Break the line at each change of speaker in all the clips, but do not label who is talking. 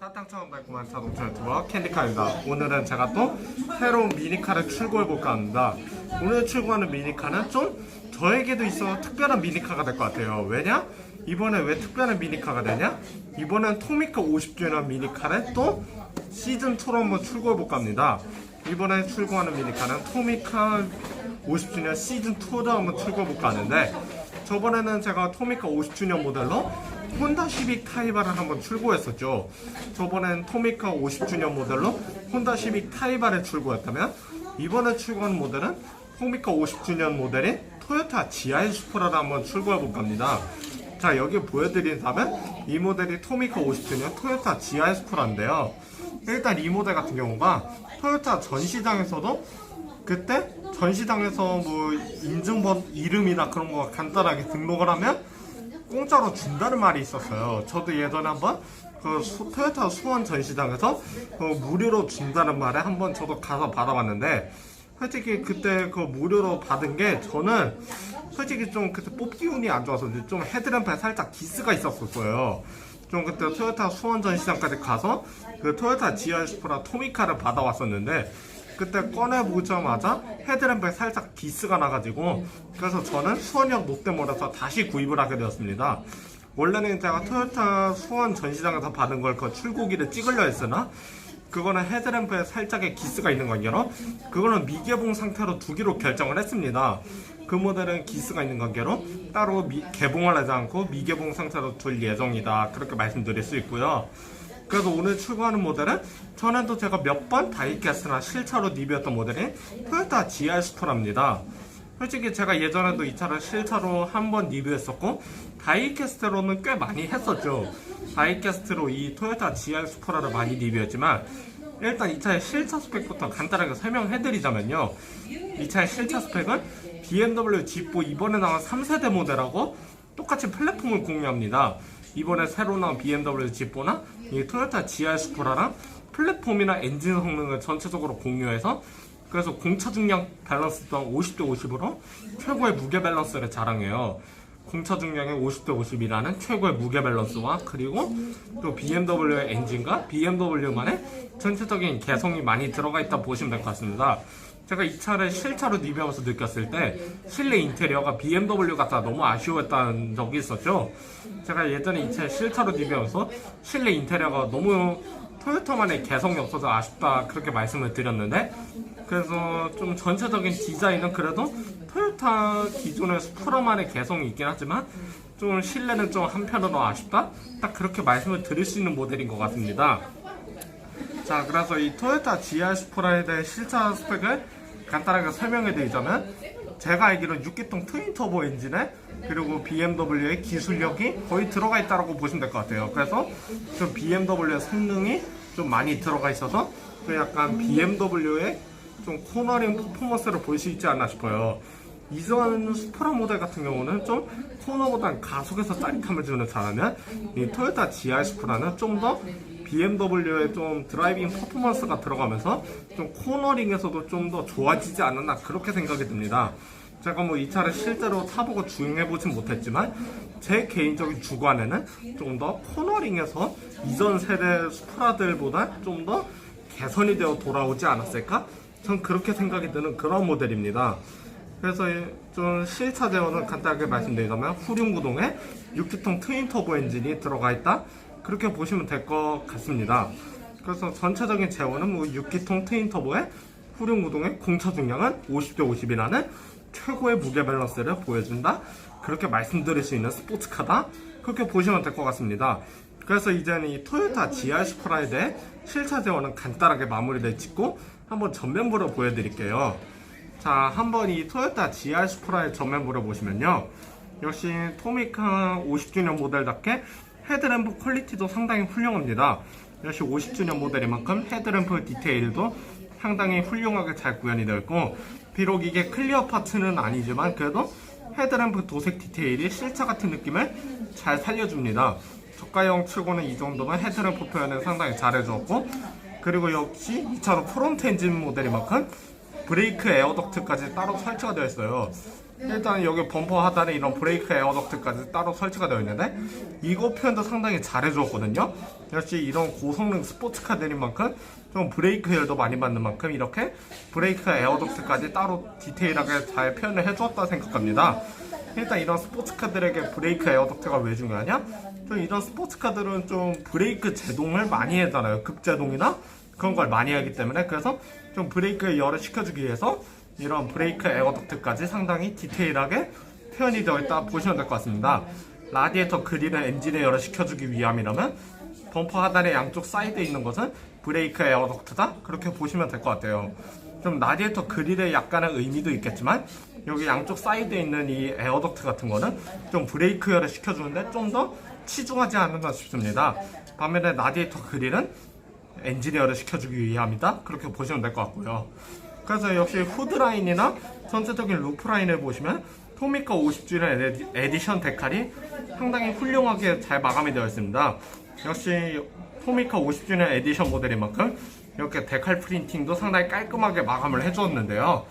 사탕 처음 달콤한 자동차 유튜버 캔디카입니다. 오늘은 제가 또 새로운 미니카를 출고해볼까 합니다. 오늘 출고하는 미니카는 좀 저에게도 있어 특별한 미니카가 될 것 같아요. 왜냐? 이번에 왜 특별한 미니카가 되냐? 이번엔 토미카 50주년 미니카를 또 시즌2로 한번 출고해볼까 합니다. 이번에 출고하는 미니카는 토미카 50주년 시즌2로 한번 출고해볼까 하는데 저번에는 제가 토미카 50주년 모델로 혼다 시빅 타이바를 한번 출고했었죠. 저번엔 토미카 50주년 모델로 혼다 시빅 타이바를 출고했다면 이번에 출고한 모델은 토미카 50주년 모델인 토요타 GR 슈퍼라를 한번 출고해볼까 합니다. 자 여기 보여드린다면 이 모델이 토미카 50주년 토요타 GR 슈퍼라인데요. 일단 이 모델 같은 경우가 토요타 전 시장에서도 그때 전시장에서 뭐 인증번 이름이나 그런 거 간단하게 등록을 하면 공짜로 준다는 말이 있었어요. 저도 예전에 한번 그 수- 토요타 수원 전시장에서 그 무료로 준다는 말에 한번 저도 가서 받아봤는데 솔직히 그때 그 무료로 받은 게 저는 솔직히 좀 그때 뽑기 운이 안 좋아서 좀 헤드램프에 살짝 기스가 있었었어요. 좀 그때 토요타 수원 전시장까지 가서 그 토요타 GR 슈퍼라 토미카를 받아왔었는데 그때 꺼내보자마자 헤드램프에 살짝 기스가 나가지고 그래서 저는 수원역 롯데몰에서 다시 구입을 하게 되었습니다. 원래는 제가 토요타 수원 전시장에서 받은 걸 그 출고기를 찍으려 했으나 그거는 헤드램프에 살짝의 기스가 있는 관계로 그거는 미개봉 상태로 두기로 결정을 했습니다. 그 모델은 기스가 있는 관계로 따로 미- 개봉을 하지 않고 미개봉 상태로 둘 예정이다. 그렇게 말씀드릴 수 있고요. 그래서 오늘 출고하는 모델은 전에도 제가 몇 번 다이캐스트나 실차로 리뷰했던 모델인 토요타 GR 슈퍼랍니다. 솔직히 제가 예전에도 이 차를 실차로 한 번 리뷰했었고 다이캐스트로는 꽤 많이 했었죠. 다이캐스트로 이 토요타 GR 슈퍼라를 많이 리뷰했지만 일단 이 차의 실차 스펙부터 간단하게 설명해드리자면요. 이 차의 실차 스펙은 BMW G4 이번에 나온 3세대 모델하고 똑같이 플랫폼을 공유합니다. 이번에 새로 나온 BMW G4나 이 토요타 GR 슈퍼라랑 플랫폼이나 엔진 성능을 전체적으로 공유해서 그래서 공차 중량 밸런스 또한 50대 50으로 최고의 무게 밸런스를 자랑해요. 공차 중량의 50대 50이라는 최고의 무게 밸런스와 그리고 또 BMW의 엔진과 BMW만의 전체적인 개성이 많이 들어가 있다 보시면 될 것 같습니다. 제가 이 차를 실차로 리뷰하면서 느꼈을 때 실내 인테리어가 BMW 같아 너무 아쉬웠다는 적이 있었죠. 제가 예전에 이 차 실차로 리뷰하면서 실내 인테리어가 너무 토요타만의 개성이 없어서 아쉽다 그렇게 말씀을 드렸는데 그래서 좀 전체적인 디자인은 그래도 토요타 기존의 스프라만의 개성이 있긴 하지만 좀 실내는 좀 한편으로 아쉽다 딱 그렇게 말씀을 드릴 수 있는 모델인 것 같습니다. 자, 그래서 이 토요타 GR 슈퍼라에 대해 실차 스펙을 간단하게 설명해 드리자면 제가 알기로는 6기통 트윈 터보 엔진에 그리고 BMW의 기술력이 거의 들어가 있다고 보시면 될 것 같아요. 그래서 좀 BMW의 성능이 좀 많이 들어가 있어서 좀 약간 BMW의 좀 코너링 퍼포먼스를 볼 수 있지 않나 싶어요. 이전 스프라 모델 같은 경우는 좀 코너보단 가속에서 짜릿함을 주는 차라면 이 토요타 GR 슈프라는 좀더 BMW의 좀 드라이빙 퍼포먼스가 들어가면서 좀 코너링에서도 좀 더 좋아지지 않았나 그렇게 생각이 듭니다. 제가 뭐 이 차를 실제로 타보고 주행해보진 못했지만 제 개인적인 주관에는 좀더 코너링에서 이전 세대 스프라들보다 좀 더 개선이 되어 돌아오지 않았을까? 전 그렇게 생각이 드는 그런 모델입니다. 그래서 이좀 실차 제어는 간단하게 말씀드리자면 후륜구동에 6기통 트윈 터보 엔진이 들어가 있다 그렇게 보시면 될 것 같습니다. 그래서 전체적인 제어는 뭐 6기통 트윈 터보에 후륜 구동의 공차 중량은 50대 50이라는 최고의 무게 밸런스를 보여준다 그렇게 말씀드릴 수 있는 스포츠카다 그렇게 보시면 될 것 같습니다. 그래서 이제는 이 토요타 GR 슈퍼라에 대해 실차 제어는 간단하게 마무리를 짓고 한번 전면부를 보여드릴게요. 자, 한번 이 토요타 GR 슈퍼라의 전면부를 보시면요. 역시 토미카 50주년 모델답게 헤드램프 퀄리티도 상당히 훌륭합니다. 역시 50주년 모델인 만큼 헤드램프 디테일도 상당히 훌륭하게 잘 구현이 되어 있고 비록 이게 클리어 파츠는 아니지만 그래도 헤드램프 도색 디테일이 실차 같은 느낌을 잘 살려줍니다. 저가형 치고는 이 정도면 헤드램프 표현을 상당히 잘해주었고 그리고 역시 이 차로 프론트 엔진 모델인 만큼 브레이크 에어 덕트까지 따로 설치가 되어 있어요. 일단 여기 범퍼 하단에 이런 브레이크 에어덕트까지 따로 설치가 되어 있는데 이거 표현도 상당히 잘해주었거든요. 역시 이런 고성능 스포츠카들인 만큼 좀 브레이크 열도 많이 받는 만큼 이렇게 브레이크 에어덕트까지 따로 디테일하게 잘 표현을 해주었다 생각합니다. 일단 이런 스포츠카들에게 브레이크 에어덕트가 왜 중요하냐? 좀 이런 스포츠카들은 좀 브레이크 제동을 많이 하잖아요. 급제동이나 그런 걸 많이 하기 때문에 그래서 좀 브레이크 열을 시켜주기 위해서 이런 브레이크 에어덕트까지 상당히 디테일하게 표현이 되어 있다 보시면 될 것 같습니다. 라디에이터 그릴은 엔진의 열을 식혀주기 위함이라면 범퍼 하단의 양쪽 사이드에 있는 것은 브레이크 에어덕트다 그렇게 보시면 될 것 같아요. 좀 라디에이터 그릴에 약간의 의미도 있겠지만 여기 양쪽 사이드에 있는 이 에어덕트 같은 거는 좀 브레이크 열을 식혀주는데 좀 더 치중하지 않나 싶습니다. 반면에 라디에이터 그릴은 엔지니어를 시켜주기 위함이다. 그렇게 보시면 될 것 같고요. 그래서 역시 후드라인이나 전체적인 루프라인을 보시면 토미카 50주년 에디, 에디션 데칼이 상당히 훌륭하게 잘 마감이 되어 있습니다. 역시 토미카 50주년 에디션 모델인 만큼 이렇게 데칼 프린팅도 상당히 깔끔하게 마감을 해주었는데요.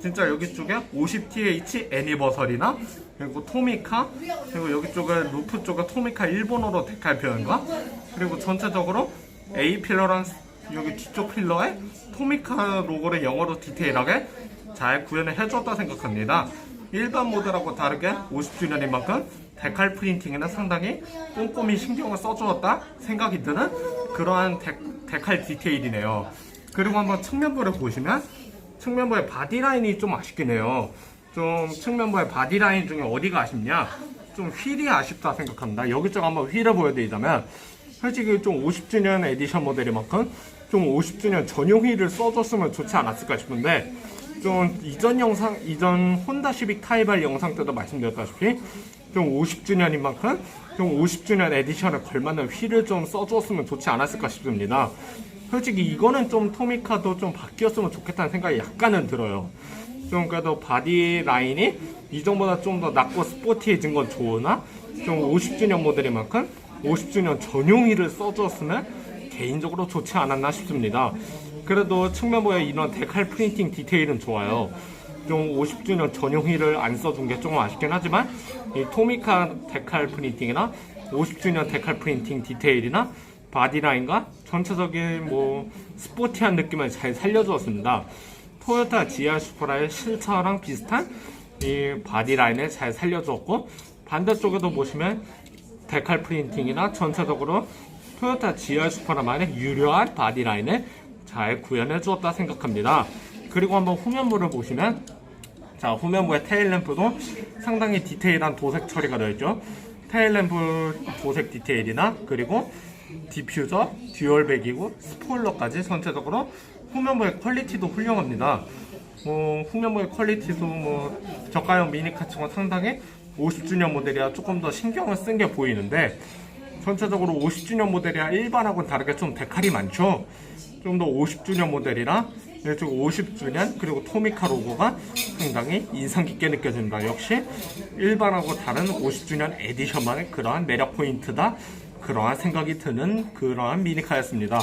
진짜 여기 쪽에 50TH 애니버설이나 그리고 토미카 그리고 여기 쪽에 루프 쪽에 토미카 일본어로 데칼 표현과 그리고 전체적으로 A 필러랑 여기 뒤쪽 필러에 토미카 로고를 영어로 디테일하게 잘 구현을 해줬다 생각합니다. 일반 모델하고 다르게 50주년인 만큼 데칼 프린팅에는 상당히 꼼꼼히 신경을 써주었다 생각이 드는 그러한 데, 데칼 디테일이네요. 그리고 한번 측면부를 보시면 측면부의 바디라인이 좀 아쉽긴 해요. 좀 측면부의 바디라인 중에 어디가 아쉽냐? 좀 휠이 아쉽다 생각합니다. 여기저기 한번 휠을 보여드리자면 솔직히 좀 50주년 에디션 모델인 만큼 좀 50주년 전용 휠을 써줬으면 좋지 않았을까 싶은데 좀 이전 영상, 이전 혼다 시빅 타이발 영상 때도 말씀드렸다시피 좀 50주년인 만큼 좀 50주년 에디션에 걸맞는 휠을 좀 써줬으면 좋지 않았을까 싶습니다. 솔직히 이거는 좀 토미카도 좀 바뀌었으면 좋겠다는 생각이 약간은 들어요. 좀 그래도 바디 라인이 이전보다 좀 더 낮고 스포티해진 건 좋으나 좀 50주년 모델인 만큼 50주년 전용 휠을 써줬으면 개인적으로 좋지 않았나 싶습니다. 그래도 측면부에 이런 데칼 프린팅 디테일은 좋아요. 좀 50주년 전용 휠을 안 써준 게 조금 아쉽긴 하지만 이 토미카 데칼 프린팅이나 50주년 데칼 프린팅 디테일이나 바디라인과 전체적인 뭐 스포티한 느낌을 잘 살려주었습니다. 토요타 GR 슈퍼라의 실차랑 비슷한 이 바디라인을 잘 살려주었고 반대쪽에도 보시면 데칼 프린팅이나 전체적으로 토요타 GR 슈퍼라만의 유려한 바디라인을 잘 구현해 주었다 생각합니다. 그리고 한번 후면부를 보시면 자 후면부의 테일램프도 상당히 디테일한 도색 처리가 되어 있죠. 테일램프 도색 디테일이나 그리고 디퓨저, 듀얼백이고 스포일러까지 전체적으로 후면부의 퀄리티도 훌륭합니다. 뭐 후면부의 퀄리티도 뭐 저가형 미니카 치고 상당히 50주년 모델이라 조금 더 신경을 쓴 게 보이는데 전체적으로 50주년 모델이랑 일반하고는 다르게 좀 데칼이 많죠. 좀 더 50주년 모델이라 이쪽 50주년 그리고 토미카 로고가 상당히 인상 깊게 느껴집니다. 역시 일반하고 다른 50주년 에디션만의 그러한 매력 포인트다. 그러한 생각이 드는 그러한 미니카였습니다.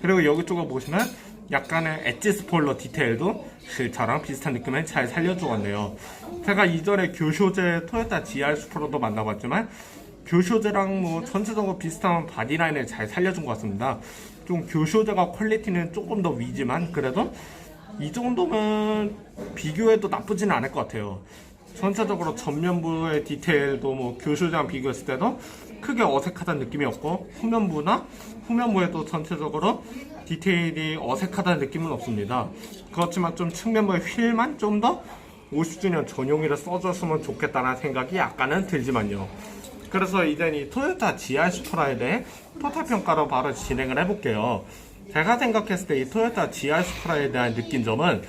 그리고 여기 쪽을 보시면 약간의 엣지 스포일러 디테일도 실차랑 비슷한 느낌을 잘 살려주었네요. 제가 이전에 교쇼제 토요타 GR 슈퍼로도 만나봤지만 교쇼제랑 뭐 전체적으로 비슷한 바디라인을 잘 살려준 것 같습니다. 좀 교쇼제가 퀄리티는 조금 더 위지만 그래도 이 정도면 비교해도 나쁘지는 않을 것 같아요. 전체적으로 전면부의 디테일도 뭐 교쇼제랑 비교했을 때도 크게 어색하다는 느낌이 없고 후면부나 후면부에도 전체적으로 디테일이 어색하다는 느낌은 없습니다. 그렇지만 좀 측면부의 휠만 좀 더 50주년 전용이라 써줬으면 좋겠다는 생각이 약간은 들지만요. 그래서 이제 이 토요타 GR 슈퍼라에 대해 토탈 평가로 바로 진행을 해볼게요. 제가 생각했을 때 이 토요타 GR 슈퍼라에 대한 느낀 점은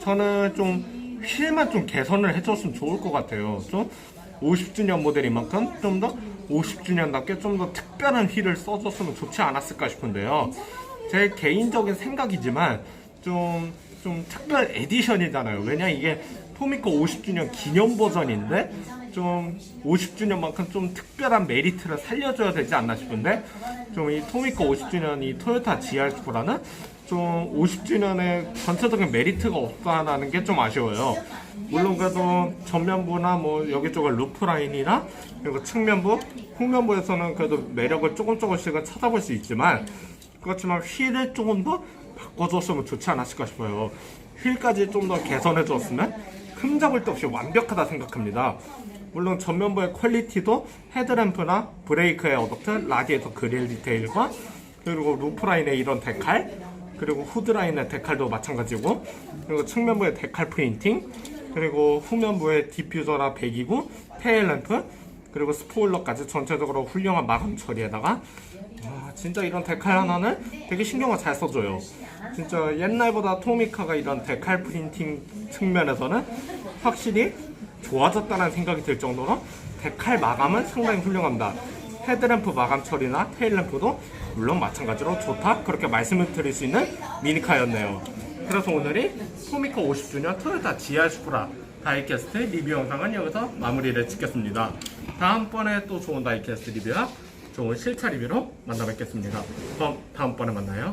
저는 좀 휠만 좀 개선을 해줬으면 좋을 것 같아요. 좀 50주년 모델인 만큼 좀 더 50주년답게 좀 더 특별한 휠을 써줬으면 좋지 않았을까 싶은데요. 제 개인적인 생각이지만 좀, 좀 특별 에디션이잖아요. 왜냐 이게 토미코 50주년 기념 버전인데 좀 50주년만큼 좀 특별한 메리트를 살려줘야 되지 않나 싶은데 좀 이 토미코 50주년 이 토요타 GR 슈퍼라는 좀 50주년에 전체적인 메리트가 없다는 게 좀 아쉬워요. 물론 그래도 전면부나 뭐 여기저기 루프 라인이나 그리고 측면부, 후면부에서는 그래도 매력을 조금 조금씩은 찾아볼 수 있지만 그렇지만 휠을 조금 더 바꿔줬으면 좋지 않았을까 싶어요. 휠까지 좀 더 개선해 줬으면 흠잡을 데 없이 완벽하다 생각합니다. 물론 전면부의 퀄리티도 헤드램프나 브레이크의 어덕트, 라디에이터 그릴 디테일과 그리고 루프라인의 이런 데칼 그리고 후드라인의 데칼도 마찬가지고 그리고 측면부의 데칼 프린팅 그리고 후면부의 디퓨저나 배기구, 테일램프 그리고 스포일러까지 전체적으로 훌륭한 마감 처리에다가 와, 진짜 이런 데칼 하나는 되게 신경을 잘 써줘요. 진짜 옛날보다 토미카가 이런 데칼 프린팅 측면에서는 확실히 좋아졌다는 생각이 들 정도로 데칼 마감은 상당히 훌륭합니다. 헤드램프 마감 처리나 테일램프도 물론 마찬가지로 좋다 그렇게 말씀을 드릴 수 있는 미니카였네요. 그래서 오늘이 토미카 50주년 토요타 GR 슈프라 다이캐스트 리뷰 영상은 여기서 마무리를 짓겠습니다. 다음번에 또 좋은 다이캐스트 리뷰와 좋은 실차 리뷰로 만나 뵙겠습니다. 그럼 다음번에 만나요.